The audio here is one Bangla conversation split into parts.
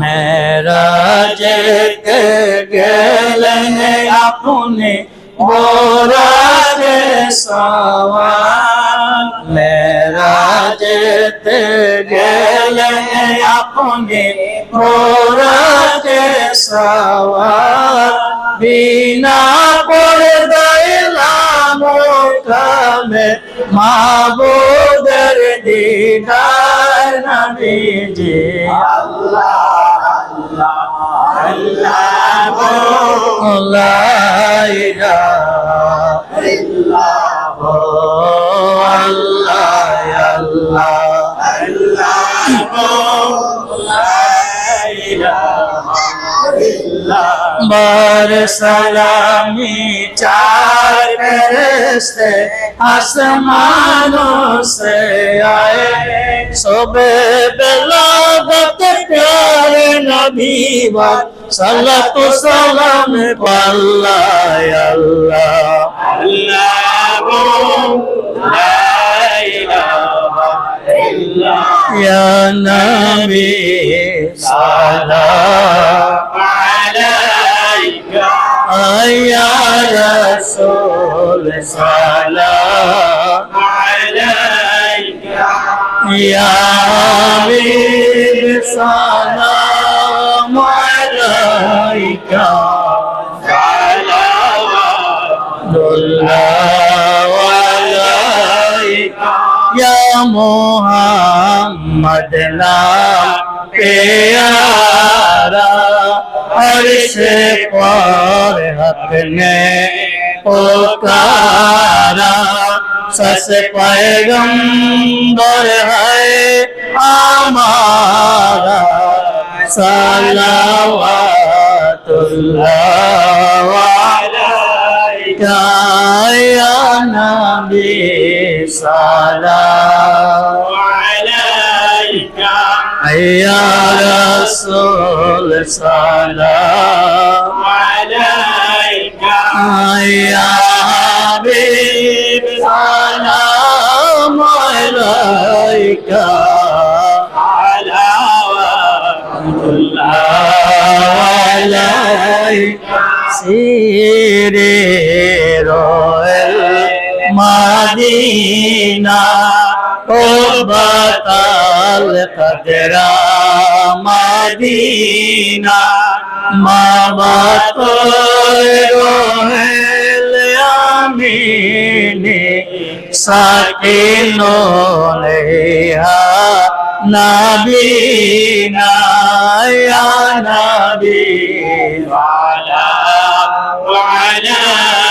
মেরাজ গেলেন আপনি বোরাজ সওয়াল যেতে গেলে আপনি মোরাতে সওয়ার। বিনা পর্দায় লামে মাবুদের দিদার নবীজি আল্লাহ আল্লাহ আল্লাহ আল্লাহ আল্লাহ আল্লাহ। बर सलामी चार फरिश्ते आसमानों से आए सुबह बेलागत प्यारे नबी बा सलात सलाम अल्लाह अल्लाह يا نبي سلام عليك يا رسول سلام عليك يا حبيب سلام عليك صلوات الله عليك یا محمد نام پیارا عرش پر حق نے پکارا سس پیغمبر ہے ہمارا صلوات اللہ علیہ یا نبی الصلاة عليك يا رسول صلاة عليك يا حبيب سلام عليك على الله عليك سيري روح মাদিনা ও বাতাল কদরা মাদিনা মা বাত রোহেল আমিনে সাকিনো লেহা নবীনা নবী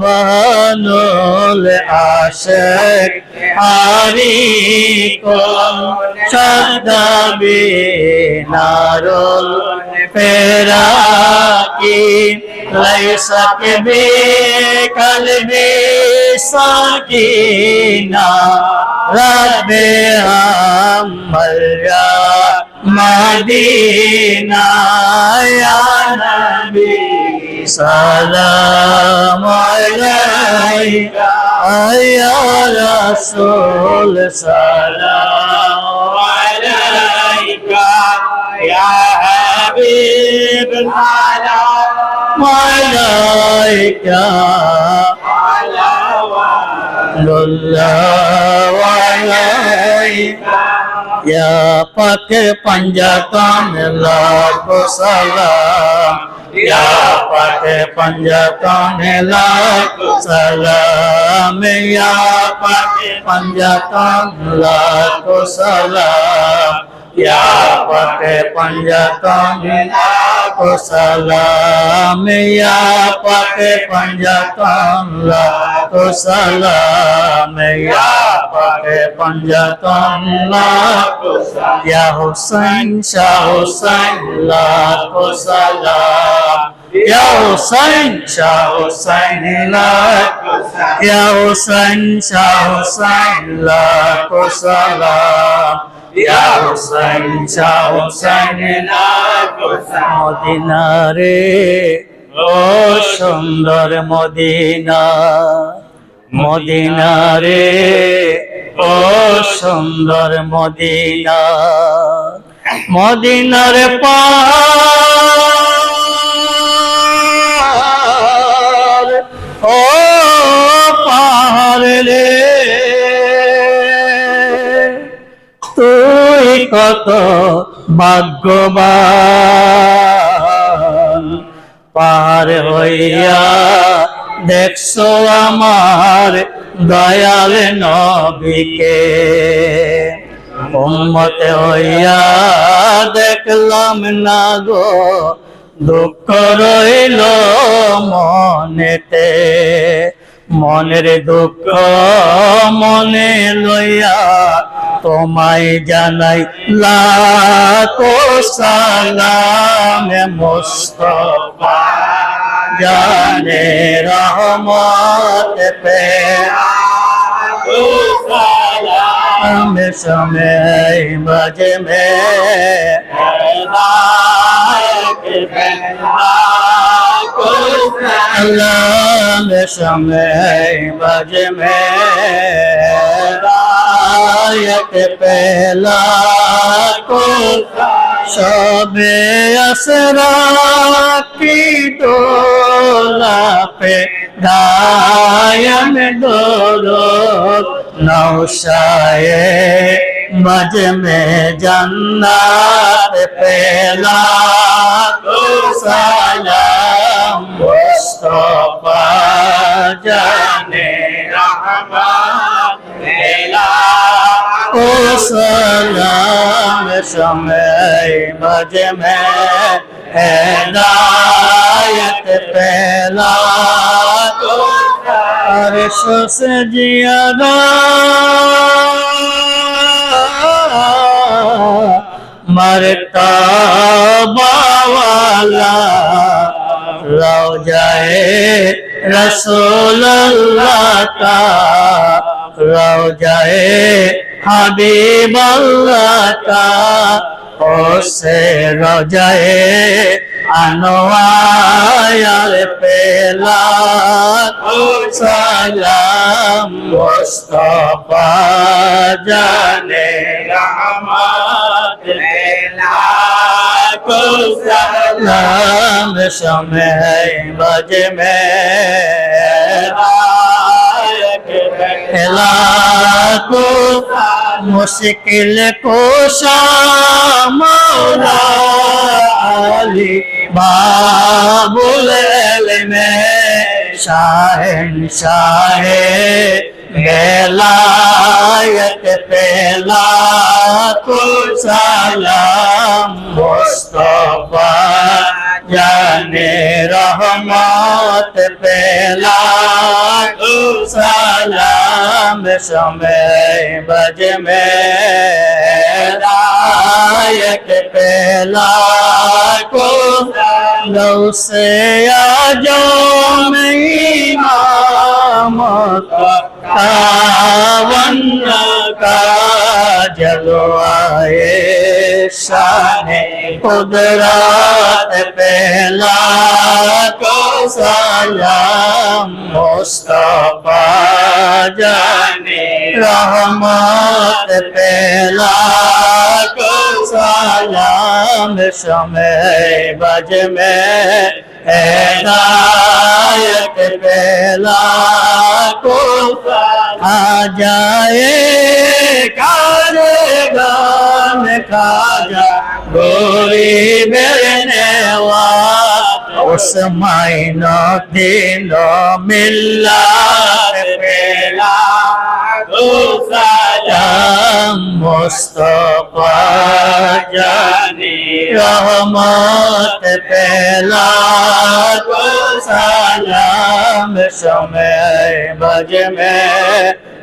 মনুল আশেক হারি কোন শব্দবি নারুল ফেরাকি লাইসাক বি কলবি সাকিনা রব্বে আমরিয়া মদিনা ইয়া নবী। সালাম আলাইকা ইয়া রাসূল সালাম আলাইকা ইয়া হাবিব সালাম আলাইকা Ya pakai panjatan lagu या पाठे पंजतन लाख सलाम या पाठे पंजतन लाख सलाम या पते पंजतन लाख सलाम या पते पंजतन लाख सलाम या पते पंजतन लाख या हुसैन शाह हुसैन लाख सलाम Ya Hussein, Ya Hussein, la Ya Hussein, Ya Hussein, la Kusala. Ya Hussein, Ya Hussein, la Kusala. Modina re, O Sundar Modina. Modina re, O Sundar Modina. Modina re pa. রে তুই কত ভাগ্যবান, পার হইয়া দেখছ আমার দয়াল নবীকে। উম্মতে হইয়া দেখলাম না গো, দুঃখ রইল মনেতে। মনের দুঃখ মনে লইয়া তোমায় জানাই লাখো সালাম মুস্তফা। জানে রহমত পে সালাম। সময় মজমে عالم سمے بج میں رایت پہلا کو شب اسرا کی ڈولا پہ دائم ڈولو نو شائے مج میں جنار پہلا کو سایا मुस्तफ़ा जाने को सलाम समय मज में हिदायत पहला। को अर्श से जियादा मरता बावाला। রওজায়ে রসুল্লাহ কা রওজায়ে হাবিবাল্লাহ কা সে রজায় আনোয়ার পেলা। সালাম মোস্তফা জানে রাহমত লেলা কো সালাম সময় বজ মে হেলা কো মুশকিল কোশা बाबुल में शाहन शाहे गलायत पेला को मुस्तफ़ा जाने रहमत को सलाम समय बज में یک پہلا کو لو سے آ جاؤ میں امام کا ون کا جلوائے شان قدرات پہلا کو سلام مصطفیٰ جانے رحمت پہلا सलाम समय बज में हिदायत पहला को आ जाए कारे गान खाजा गोरी बेरने उस मायनो दिलो मिल्ला पहला को सलाम মুস্তফা জানি রহমত পেলা সালাম সময় ভজ মে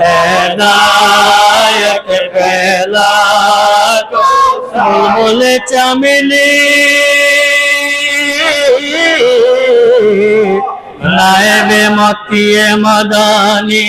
হেদায়ত পেলা ফুল চামিলি নায়েবে মতিয়ে মদানী